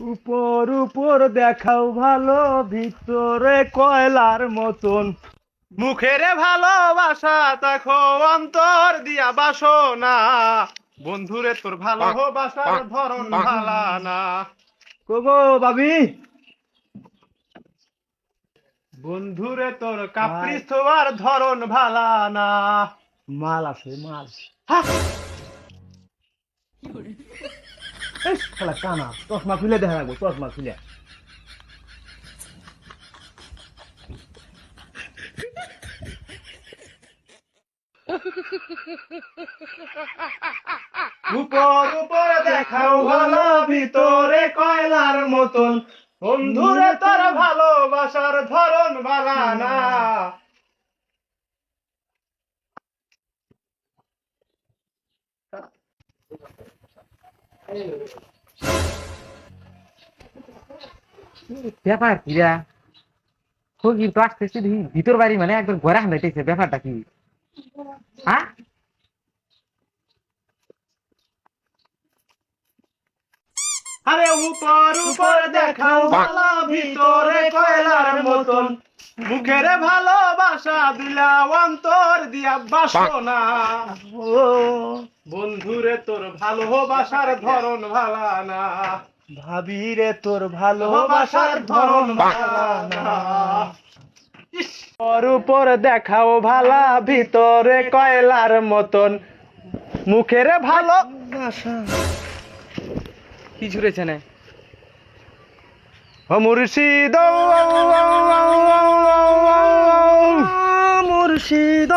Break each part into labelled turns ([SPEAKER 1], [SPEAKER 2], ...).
[SPEAKER 1] উপর উপর দেখাও ভালো ভিতরে কয়লার মতন। মুখেরে ভালোবাসা দেখো অন্তর দিয়া বাসনা। বন্ধুরে তোর ভালোবাসার ধরন ভালা না কগো বাবি। বন্ধুরে তোর হওয়ার ধরন ভালা না মাল আছে মাল। খেলা, কানা। চশমা খুলে দেখা রাখব চশমা খুলে। উপর উপর দেখাও ভালো, ভিতরে কয়লার মতন। বন্ধুরে তোর ভালোবাসার ধরন ভালা না
[SPEAKER 2] ব্যাপার কিরা ফকির তো আসতেছে দেখি ভিতর বাড়ি মানে একবার ঘরে হান্দাইতেছে ব্যাপারটা কি? হ্যাঁ?
[SPEAKER 1] আরে উপর উপর দেখাও ভালো ভিতরে কয়লার মতন। মুখের ভালোবাসা দিলা অন্তর দিয়া বাসনা। ও বন্ধুরে তোর ভালোবাসার ধরন ভালা না। ভাবি রে তোর ভালোবাসার ধরন ওর উপর দেখাও ভালা ভিতরে কয়লার মতন। মুখের ভালো
[SPEAKER 2] কি ছুড়েছে না?
[SPEAKER 1] মুর্শিদ মুর্শিদ।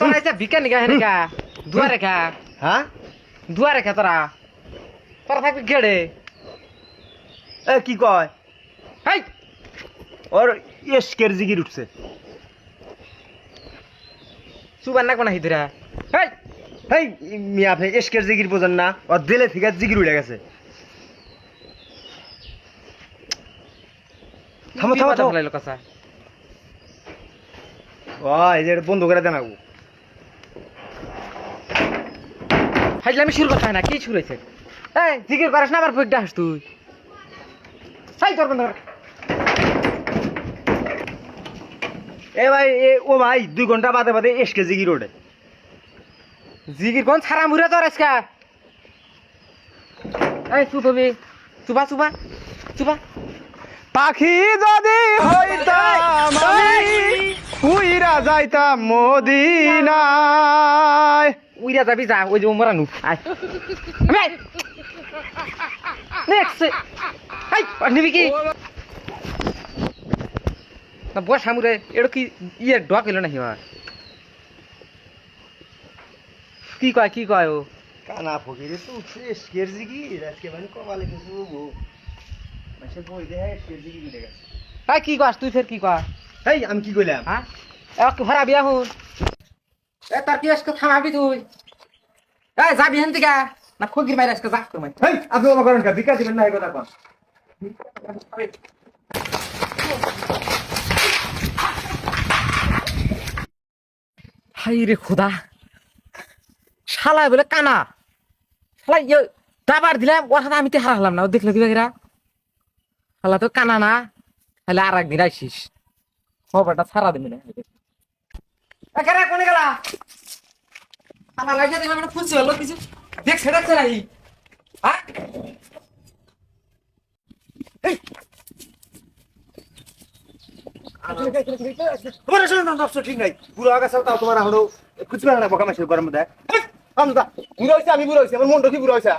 [SPEAKER 2] তোরা ভিকা নিকা হে নিকা দুয়া রেখা
[SPEAKER 1] হ্যাঁ?
[SPEAKER 2] দুয়া রেখা তোরা? তোরা থাকবি গেড়ে।
[SPEAKER 1] এ কি কয়?
[SPEAKER 2] হাই!
[SPEAKER 1] ওর এসকের জিগির উঠছে।
[SPEAKER 2] সুবান নাকবো না হিদরা হাই!
[SPEAKER 1] হেই মিয়া আপনি এসকের জিগির বোঝেন না। ওর দিলে থেকে জিগির উঠে গেছে। থামো থামো থামো। ও এই যে বন্ধ করে দেন আগু
[SPEAKER 2] আমি শুরু করতে হয় না কি ছুড়েছে এই জিকির করিস না আবার ফুক হাস তুই। হাই তোর বন্ধ
[SPEAKER 1] এ ভাই এ ও ভাই দুই ঘণ্টা বাদে বাদে এসকে জিগির ওঠে।
[SPEAKER 2] জিকির কোন ছাড়া মুড়ে তোর আজকা? এই চুপবি চুপা চুপা চুপা।
[SPEAKER 1] পাখি যদি হইতাম আমি উইরা যাইতাম মদিনায়।
[SPEAKER 2] উইরা যাবি যা ওই যে মরানু আয়। নেক্সট হাই নিবি কি? না বস সামুরে এটা কি ইয়ে ডক এলো না হিমা কি কয় কি কয় ও?
[SPEAKER 1] কানা ফকিরে তো এসকের জিগির আজকে মানে কমালে কিছু বউ মাসে বই দেয় এসকের জিগির উঠে গেছে।
[SPEAKER 2] হাই কি কস তুই ফের কি কয়
[SPEAKER 1] এই আমি কি কইলাম?
[SPEAKER 2] হ্যাঁ? এক ভরা বিয়া হুন। এ তার কি আজকে থামাবি তুই? এই যাবি হেন থেকে না খুগির মাইরা আজকে যা করমাই
[SPEAKER 1] হেই আপনি ওমা করেন কা বিকা দিবেন না এই কথা কন।
[SPEAKER 2] হাই রে খোদা। শালা বলে কানা। শালা ইয়ে দাবার দিলাম ওর সাথে আমি তো হারালাম না ও দেখল কি বাকিরা শালা তো কানা না? তাহলে আর একদিন আইসিস খবরটা সারা দিবি না কোনে গেলা? আমার লাগিয়ে দেখলাম একটা খুঁজছে হলো কিছু। দেখ সেটা নাই। হ্যাঁ
[SPEAKER 1] তোমার আসলে নাম নষ্ট ঠিক নাই। পুরো আগাছা তাও তোমার হলো খুঁজবে না বকা মাসের গরম দেয় আমদা বুড়ো হইছে আমি বুড়ো হইছে আমার মনটা কি বুড়ো হইছে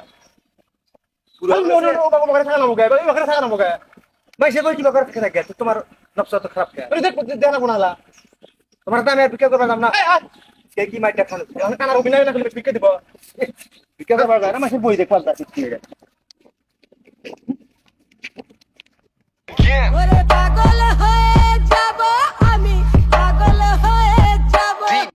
[SPEAKER 1] বুড়ো হইছে ও বাবা বকা থাকা না মুখে ওই বকা থাকা না মুখে ভাই সে কই কি বকা থাকে? থাকে তোমার নফস তো খারাপ কে? দেখ দেখ না কোনালা তোমার দামে আর বিক্রি করবা না। কে কি মাইটা খান কানার অভিনয় না করলে বিক্রি দিব? বিক্রি করবা না মাসে বই দেখবার পাল্টা